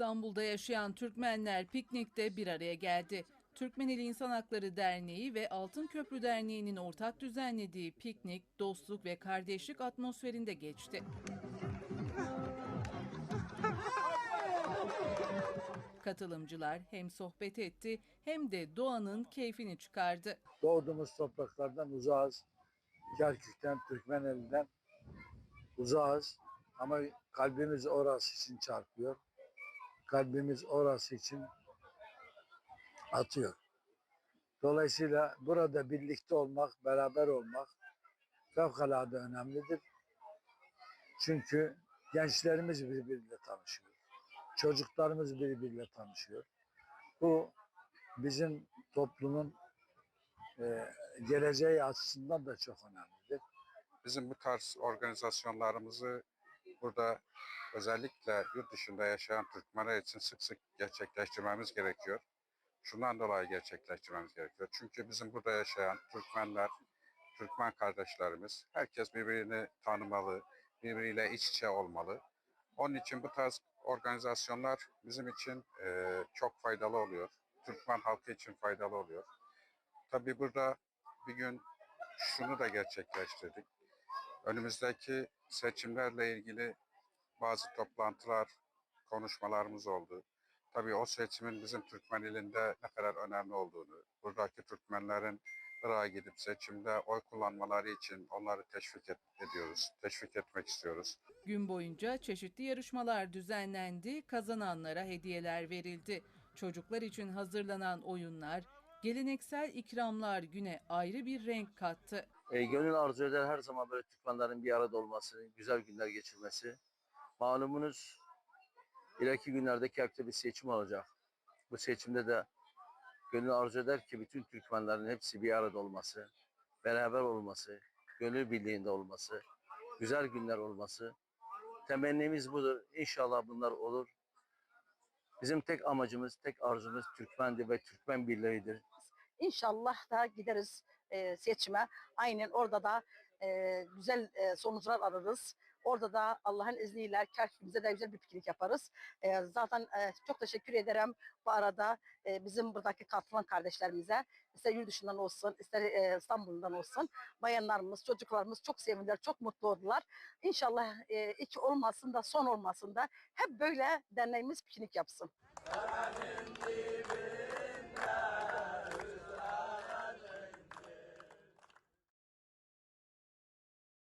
İstanbul'da yaşayan Türkmenler piknikte bir araya geldi. Türkmeneli İnsan Hakları Derneği ve Altın Köprü Derneği'nin ortak düzenlediği piknik, dostluk ve kardeşlik atmosferinde geçti. Katılımcılar hem sohbet etti hem de doğanın keyfini çıkardı. doğduğumuz topraklardan uzağız. Kerkük'ten, Türkmeneli'den uzağız. Ama kalbimiz orası için çarpıyor. Kalbimiz orası için atıyor. Dolayısıyla burada birlikte olmak, beraber olmak fevkalade önemlidir. Çünkü gençlerimiz birbiriyle tanışıyor. Çocuklarımız birbiriyle tanışıyor. Bu bizim toplumun e, geleceği açısından da çok önemlidir. Bizim bu tarz organizasyonlarımızı burada özellikle yurt dışında yaşayan Türkmenler için sık sık gerçekleştirmemiz gerekiyor. Şundan dolayı gerçekleştirmemiz gerekiyor. Çünkü bizim burada yaşayan Türkmenler, Türkmen kardeşlerimiz, herkes birbirini tanımalı, birbiriyle iç içe olmalı. Onun için bu tarz organizasyonlar bizim için e, çok faydalı oluyor. Türkmen halkı için faydalı oluyor. Tabii burada bir gün şunu da gerçekleştirdik. Önümüzdeki seçimlerle ilgili bazı toplantılar, konuşmalarımız oldu. Tabii o seçimin bizim Türkmen ilinde ne kadar önemli olduğunu, buradaki Türkmenlerin Irak'a gidip seçimde oy kullanmaları için onları teşvik et- ediyoruz, teşvik etmek istiyoruz. Gün boyunca çeşitli yarışmalar düzenlendi, kazananlara hediyeler verildi. Çocuklar için hazırlanan oyunlar, geleneksel ikramlar güne ayrı bir renk kattı. E, gönül arzu eder her zaman böyle Türkmenlerin bir arada olması, güzel günler geçirmesi. Malumunuz ileriki günlerde Kerkük'te bir seçim olacak. Bu seçimde de gönül arzu eder ki bütün Türkmenlerin hepsi bir arada olması, beraber olması, gönül birliğinde olması, güzel günler olması. Temennimiz budur. İnşallah bunlar olur. Bizim tek amacımız, tek arzumuz Türkmendi ve Türkmen birliğidir. İnşallah da gideriz e, seçime. Aynen orada da e, güzel e, sonuçlar alırız. Orada da Allah'ın izniyle Kerkük'ümüze de güzel bir piknik yaparız. E, zaten e, çok teşekkür ederim bu arada e, bizim buradaki katılan kardeşlerimize. İster yurt dışından olsun, ister e, İstanbul'dan olsun. Bayanlarımız, çocuklarımız çok sevindiler, çok mutlu oldular. İnşallah e, ilk olmasın da son olmasın da hep böyle derneğimiz piknik yapsın.